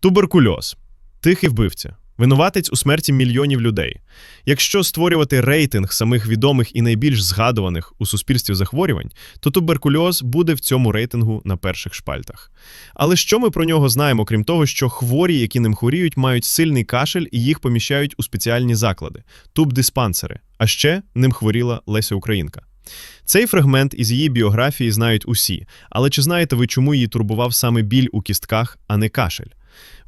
Туберкульоз тихий вбивця, винуватець у смерті мільйонів людей. Якщо створювати рейтинг самих відомих і найбільш згадуваних у суспільстві захворювань, то туберкульоз буде в цьому рейтингу на перших шпальтах. Але що ми про нього знаємо, крім того, що хворі, які ним хворіють, мають сильний кашель і їх поміщають у спеціальні заклади тубдиспансери. А ще ним хворіла Леся Українка. Цей фрагмент із її біографії знають усі, але чи знаєте ви, чому її турбував саме біль у кістках, а не кашель?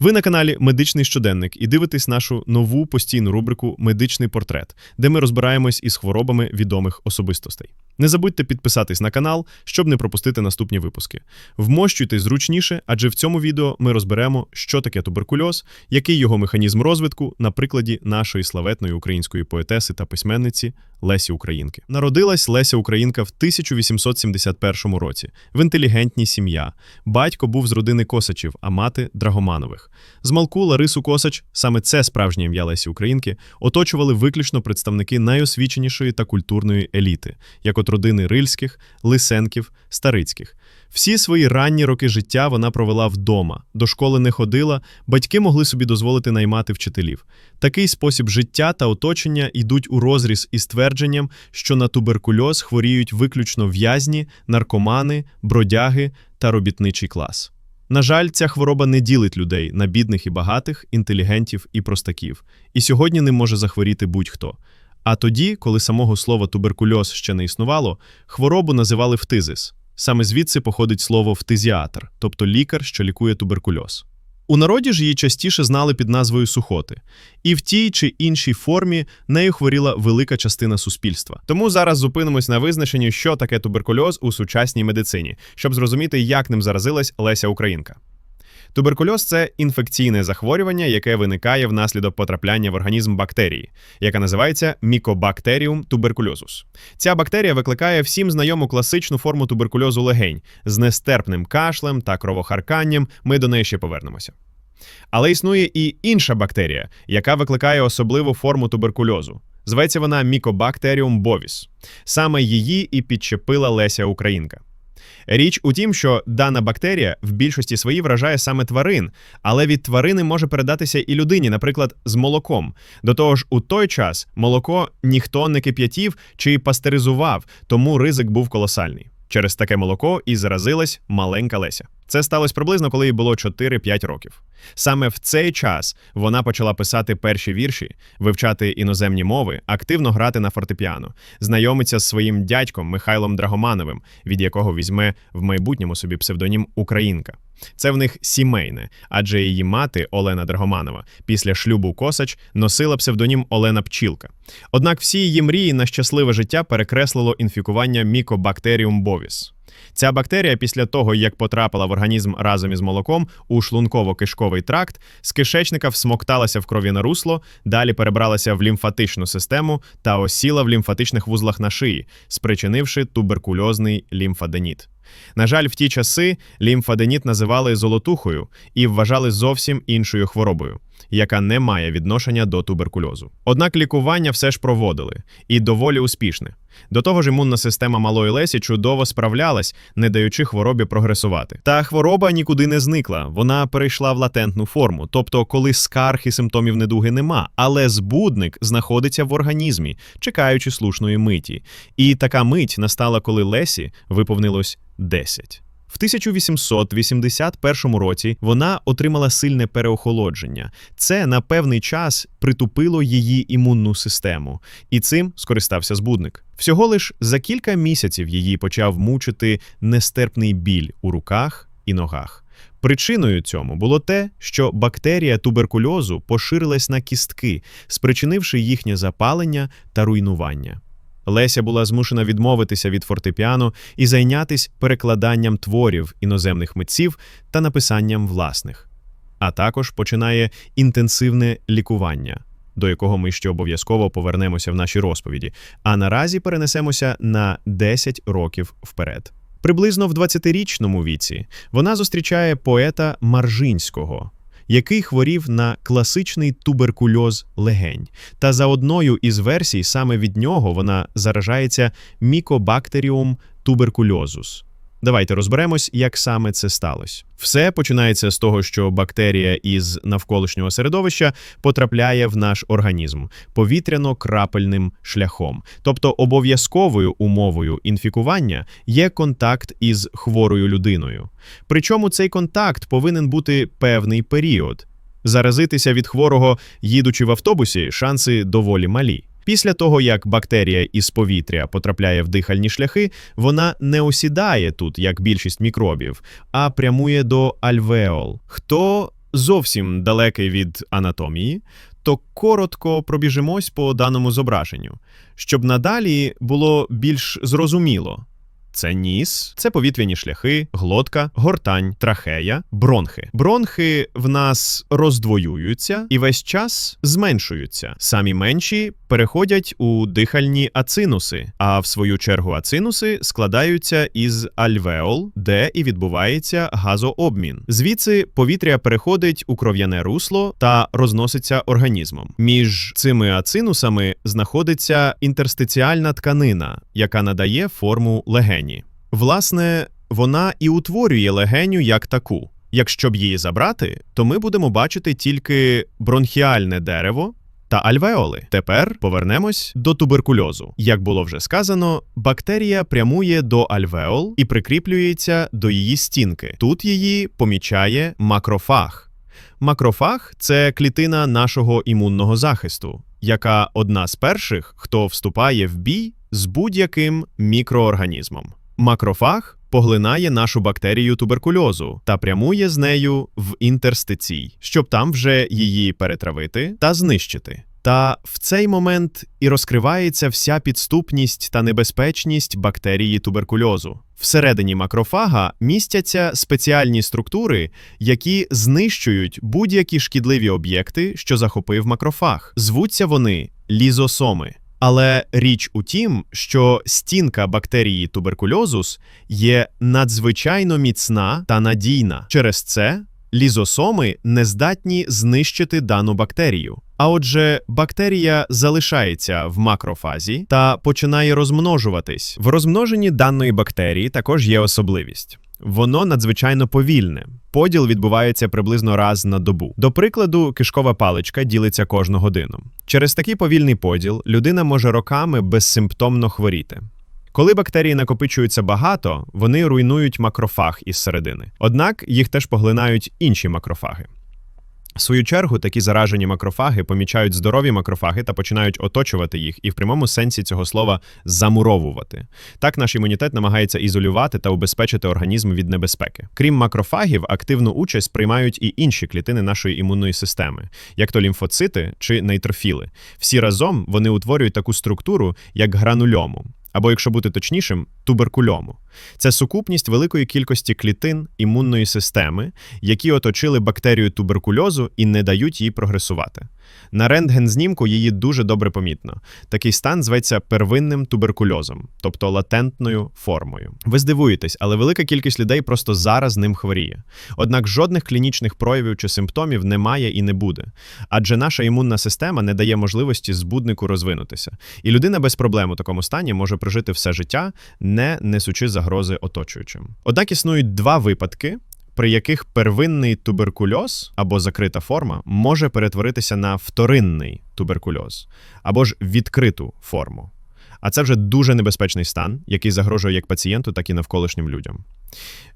Ви на каналі Медичний щоденник і дивитесь нашу нову постійну рубрику Медичний портрет, де ми розбираємось із хворобами відомих особистостей. Не забудьте підписатись на канал, щоб не пропустити наступні випуски. Вмощуйтесь зручніше, адже в цьому відео ми розберемо, що таке туберкульоз, який його механізм розвитку на прикладі нашої славетної української поетеси та письменниці Лесі Українки. Народилась Леся Українка в 1871 році в інтелігентній сім'я. Батько був з родини Косачів, а мати Драгоманових. З малку Ларису Косач, саме це справжнє ім'я Лесі Українки, оточували виключно представники найосвіченішої та культурної еліти, як родини Рильських, Лисенків, Старицьких. Всі свої ранні роки життя вона провела вдома, до школи не ходила, батьки могли собі дозволити наймати вчителів. Такий спосіб життя та оточення йдуть у розріз із твердженням, що на туберкульоз хворіють виключно в'язні, наркомани, бродяги та робітничий клас. На жаль, ця хвороба не ділить людей на бідних і багатих, інтелігентів і простаків, і сьогодні ним може захворіти будь-хто. А тоді, коли самого слова туберкульоз ще не існувало, хворобу називали фтизис. Саме звідси походить слово фтизіатр, тобто лікар, що лікує туберкульоз. У народі ж її частіше знали під назвою сухоти, і в тій чи іншій формі нею хворіла велика частина суспільства. Тому зараз зупинимось на визначенні, що таке туберкульоз у сучасній медицині, щоб зрозуміти, як ним заразилась Леся Українка. Туберкульоз це інфекційне захворювання, яке виникає внаслідок потрапляння в організм бактерії, яка називається мікобактеріум туберкульозус. Ця бактерія викликає всім знайому класичну форму туберкульозу легень з нестерпним кашлем та кровохарканням. Ми до неї ще повернемося. Але існує і інша бактерія, яка викликає особливу форму туберкульозу. Зветься вона Mycobacterium bovis. Саме її і підчепила Леся Українка. Річ у тім, що дана бактерія в більшості своїй вражає саме тварин, але від тварини може передатися і людині, наприклад, з молоком. До того ж, у той час молоко ніхто не кип'ятів чи пастеризував, тому ризик був колосальний. Через таке молоко і заразилась маленька Леся. Це сталося приблизно, коли їй було 4-5 років. Саме в цей час вона почала писати перші вірші, вивчати іноземні мови, активно грати на фортепіано, знайомиться з своїм дядьком Михайлом Драгомановим, від якого візьме в майбутньому собі псевдонім Українка. Це в них сімейне, адже її мати Олена Драгоманова після шлюбу Косач носила псевдонім Олена Пчілка. Однак всі її мрії на щасливе життя перекреслило інфікування Mycobacterium bovis. Ця бактерія, після того, як потрапила в організм разом із молоком у шлунково-кишковий тракт, з кишечника всмокталася в кров'яне русло, далі перебралася в лімфатичну систему та осіла в лімфатичних вузлах на шиї, спричинивши туберкульозний лімфаденіт. На жаль, в ті часи лімфаденіт називали золотухою і вважали зовсім іншою хворобою, яка не має відношення до туберкульозу. Однак лікування все ж проводили і доволі успішне. До того ж, імунна система малої Лесі чудово справлялась, не даючи хворобі прогресувати. Та хвороба нікуди не зникла, вона перейшла в латентну форму, тобто, коли скарг і симптомів недуги нема, але збудник знаходиться в організмі, чекаючи слушної миті. І така мить настала, коли Лесі виповнилось 10. В 1881 році вона отримала сильне переохолодження. Це на певний час притупило її імунну систему, і цим скористався збудник. Всього лиш за кілька місяців її почав мучити нестерпний біль у руках і ногах. Причиною цьому було те, що бактерія туберкульозу поширилась на кістки, спричинивши їхнє запалення та руйнування. Леся була змушена відмовитися від фортепіано і зайнятися перекладанням творів іноземних митців та написанням власних, а також починає інтенсивне лікування, до якого ми ще обов'язково повернемося в нашій розповіді. А наразі перенесемося на 10 років вперед. Приблизно в 20-річному віці вона зустрічає поета Маржинського який хворів на класичний туберкульоз легень. Та за одною із версій саме від нього вона заражається мікобактеріум туберкульозус. Давайте розберемось, як саме це сталося. Все починається з того, що бактерія із навколишнього середовища потрапляє в наш організм повітряно-крапельним шляхом. Тобто обов'язковою умовою інфікування є контакт із хворою людиною. Причому цей контакт повинен бути певний період. Заразитися від хворого, їдучи в автобусі, шанси доволі малі. Після того, як бактерія із повітря потрапляє в дихальні шляхи, вона не осідає тут, як більшість мікробів, а прямує до альвеол. Хто зовсім далекий від анатомії, то коротко пробіжимось по даному зображенню, щоб надалі було більш зрозуміло. Це ніс, це повітряні шляхи, глотка, гортань, трахея, бронхи. Бронхи в нас роздвоюються і весь час зменшуються. Самі менші переходять у дихальні ацинуси, а в свою чергу ацинуси складаються із альвеол, де і відбувається газообмін. Звідси повітря переходить у кров'яне русло та розноситься організмом. Між цими ацинусами знаходиться інтерстиціальна тканина, яка надає форму легені. Власне, вона і утворює легеню як таку. Якщо б її забрати, то ми будемо бачити тільки бронхіальне дерево та альвеоли. Тепер повернемось до туберкульозу. Як було вже сказано, бактерія прямує до альвеол і прикріплюється до її стінки. Тут її помічає макрофаг. Макрофаг це клітина нашого імунного захисту, яка одна з перших, хто вступає в бій з будь-яким мікроорганізмом. Макрофаг поглинає нашу бактерію туберкульозу та прямує з нею в інтерстицій, щоб там вже її перетравити та знищити. Та в цей момент і розкривається вся підступність та небезпечність бактерії туберкульозу. Всередині макрофага містяться спеціальні структури, які знищують будь-які шкідливі об'єкти, що захопив макрофаг. Звуться вони лізосоми. Але річ у тім, що стінка бактерії туберкульозус є надзвичайно міцна та надійна. Через це лізосоми не здатні знищити дану бактерію. А отже, бактерія залишається в макрофазі та починає розмножуватись. В розмноженні даної бактерії також є особливість. Воно надзвичайно повільне. Поділ відбувається приблизно раз на добу. До прикладу, кишкова паличка ділиться кожну годину. Через такий повільний поділ людина може роками безсимптомно хворіти. Коли бактерії накопичуються багато, вони руйнують макрофаг із середини. Однак їх теж поглинають інші макрофаги. В свою чергу такі заражені макрофаги помічають здорові макрофаги та починають оточувати їх і в прямому сенсі цього слова замуровувати. Так наш імунітет намагається ізолювати та убезпечити організм від небезпеки. Крім макрофагів, активну участь приймають і інші клітини нашої імунної системи, як то лімфоцити чи нейтрофіли. Всі разом вони утворюють таку структуру, як гранульому. Або, якщо бути точнішим, туберкульому. Це сукупність великої кількості клітин імунної системи, які оточили бактерію туберкульозу і не дають їй прогресувати. На рентген-знімку її дуже добре помітно. Такий стан зветься первинним туберкульозом, тобто латентною формою. Ви здивуєтесь, але велика кількість людей просто зараз ним хворіє. Однак жодних клінічних проявів чи симптомів немає і не буде, адже наша імунна система не дає можливості збуднику розвинутися, і людина без проблем у такому стані може прожити все життя, не несучи загрози оточуючим. Однак існують два випадки. При яких первинний туберкульоз або закрита форма може перетворитися на вторинний туберкульоз або ж відкриту форму. А це вже дуже небезпечний стан, який загрожує як пацієнту, так і навколишнім людям.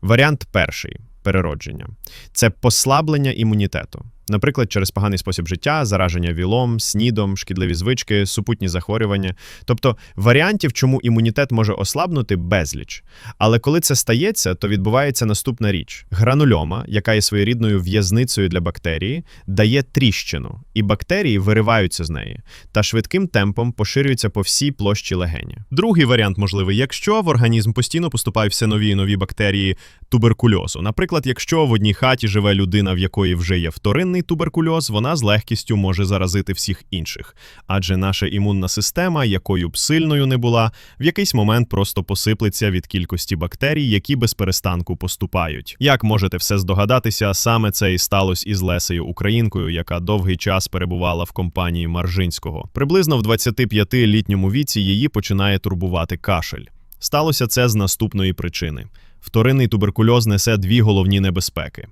Варіант перший переродження це послаблення імунітету. Наприклад, через поганий спосіб життя, зараження вілом, снідом, шкідливі звички, супутні захворювання. Тобто варіантів, чому імунітет може ослабнути, безліч. Але коли це стається, то відбувається наступна річ: гранульома, яка є своєрідною в'язницею для бактерії, дає тріщину, і бактерії вириваються з неї та швидким темпом поширюються по всій площі легені. Другий варіант можливий, якщо в організм постійно поступають все нові і нові бактерії туберкульозу. Наприклад, якщо в одній хаті живе людина, в якої вже є вторинний туберкульоз, вона з легкістю може заразити всіх інших, адже наша імунна система, якою б сильною не була, в якийсь момент просто посиплеться від кількості бактерій, які без перестанку поступають. Як можете все здогадатися, саме це і сталося із Лесею Українкою, яка довгий час перебувала в компанії Маржинського. Приблизно в 25-літньому віці її починає турбувати кашель. Сталося це з наступної причини. Вторинний туберкульоз несе дві головні небезпеки.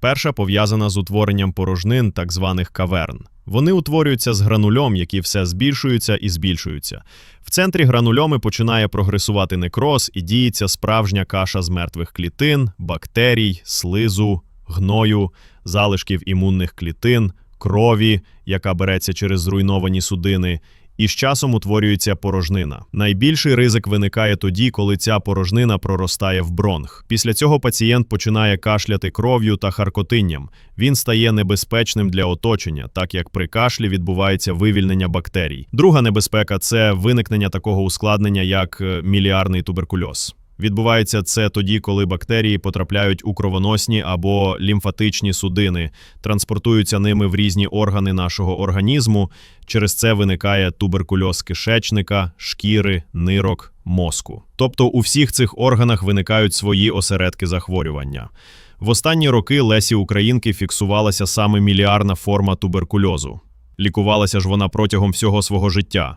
Перша пов'язана з утворенням порожнин, так званих каверн. Вони утворюються з гранульом, які все збільшуються і збільшуються. В центрі гранульоми починає прогресувати некроз і діється справжня каша з мертвих клітин, бактерій, слизу, гною, залишків імунних клітин, крові, яка береться через зруйновані судини, і з часом утворюється порожнина. Найбільший ризик виникає тоді, коли ця порожнина проростає в бронх. Після цього пацієнт починає кашляти кров'ю та харкотинням. Він стає небезпечним для оточення, так як при кашлі відбувається вивільнення бактерій. Друга небезпека це виникнення такого ускладнення, як е, міліарний туберкульоз. Відбувається це тоді, коли бактерії потрапляють у кровоносні або лімфатичні судини, транспортуються ними в різні органи нашого організму. Через це виникає туберкульоз кишечника, шкіри, нирок, мозку. Тобто у всіх цих органах виникають свої осередки захворювання. В останні роки Лесі Українки фіксувалася саме міліарна форма туберкульозу. Лікувалася ж вона протягом всього свого життя.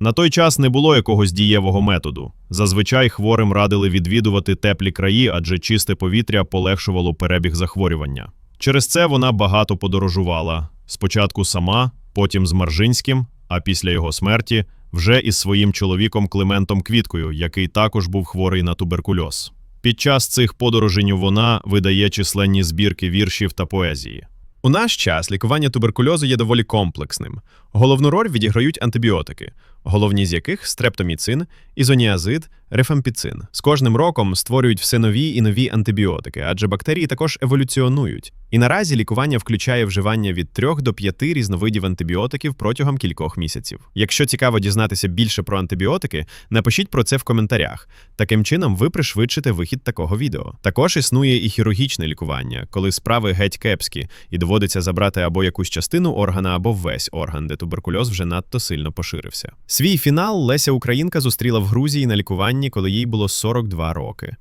На той час не було якогось дієвого методу. Зазвичай хворим радили відвідувати теплі краї, адже чисте повітря полегшувало перебіг захворювання. Через це вона багато подорожувала. Спочатку сама, потім з Маржинським, а після його смерті вже із своїм чоловіком Климентом Квіткою, який також був хворий на туберкульоз. Під час цих подорожень вона видає численні збірки віршів та поезії. У наш час лікування туберкульозу є доволі комплексним. Головну роль відіграють антибіотики, головні з яких стрептоміцин, ізоніазид, рефампіцин. З кожним роком створюють все нові і нові антибіотики, адже бактерії також еволюціонують. І наразі лікування включає вживання від 3 до 5 різновидів антибіотиків протягом кількох місяців. Якщо цікаво дізнатися більше про антибіотики, напишіть про це в коментарях. Таким чином, ви пришвидшите вихід такого відео. Також існує і хірургічне лікування, коли справи геть кепські, і доводиться забрати або якусь частину органа, або весь орган, де туберкульоз вже надто сильно поширився. Свій фінал Леся Українка зустріла в Грузії на лікуванні, коли їй було 42 роки.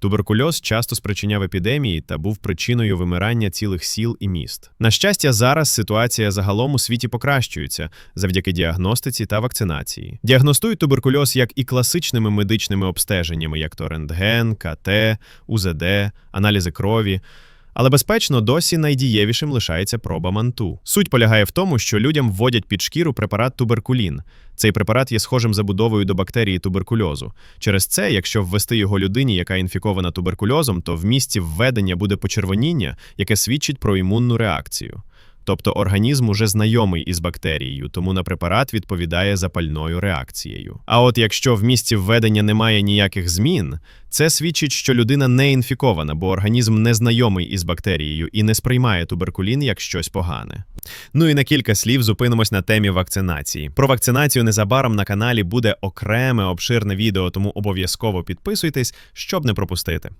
Туберкульоз часто спричиняв епідемії та був причиною вимирання цілих сіл і міст. На щастя, зараз ситуація загалом у світі покращується завдяки діагностиці та вакцинації. Діагностують туберкульоз як і класичними медичними обстеженнями, як то рентген, КТ, УЗД, аналізи крові. Але безпечно досі найдієвішим лишається проба манту. Суть полягає в тому, що людям вводять під шкіру препарат туберкулін. Цей препарат є схожим забудовою до бактерії туберкульозу. Через це, якщо ввести його людині, яка інфікована туберкульозом, то в місці введення буде почервоніння, яке свідчить про імунну реакцію. Тобто організм уже знайомий із бактерією, тому на препарат відповідає запальною реакцією. А от якщо в місці введення немає ніяких змін, це свідчить, що людина не інфікована, бо організм не знайомий із бактерією і не сприймає туберкулін як щось погане. Ну і на кілька слів зупинимось на темі вакцинації. Про вакцинацію незабаром на каналі буде окреме обширне відео, тому обов'язково підписуйтесь, щоб не пропустити.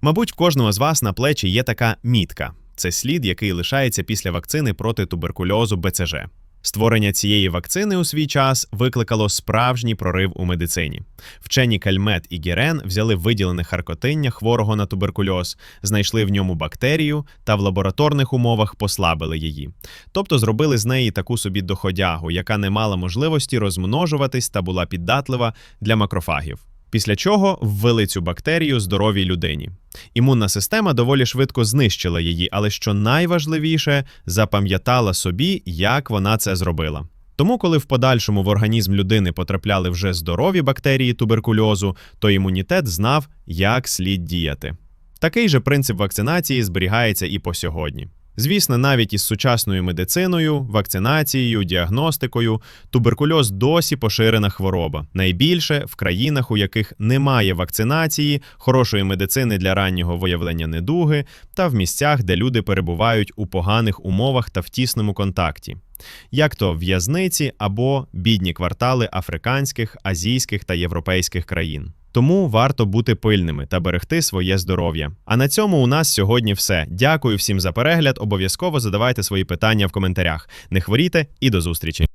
Мабуть, в кожного з вас на плечі є така мітка. Це слід, який лишається після вакцини проти туберкульозу БЦЖ. Створення цієї вакцини у свій час викликало справжній прорив у медицині. Вчені Кальмет і Гірен взяли виділене харкотиння хворого на туберкульоз, знайшли в ньому бактерію та в лабораторних умовах послабили її. Тобто зробили з неї таку собі доходягу, яка не мала можливості розмножуватись та була піддатлива для макрофагів. Після чого ввели цю бактерію здоровій людині. Імунна система доволі швидко знищила її, але що найважливіше, запам'ятала собі, як вона це зробила. Тому, коли в подальшому в організм людини потрапляли вже здорові бактерії туберкульозу, то імунітет знав, як слід діяти. Такий же принцип вакцинації зберігається і по сьогодні. Звісно, навіть із сучасною медициною, вакцинацією, діагностикою, туберкульоз досі поширена хвороба. Найбільше в країнах, у яких немає вакцинації, хорошої медицини для раннього виявлення недуги, та в місцях, де люди перебувають у поганих умовах та в тісному контакті. Як то в'язниці або бідні квартали африканських, азійських та європейських країн. Тому варто бути пильними та берегти своє здоров'я. А на цьому у нас сьогодні все. Дякую всім за перегляд. Обов'язково задавайте свої питання в коментарях. Не хворійте і до зустрічі!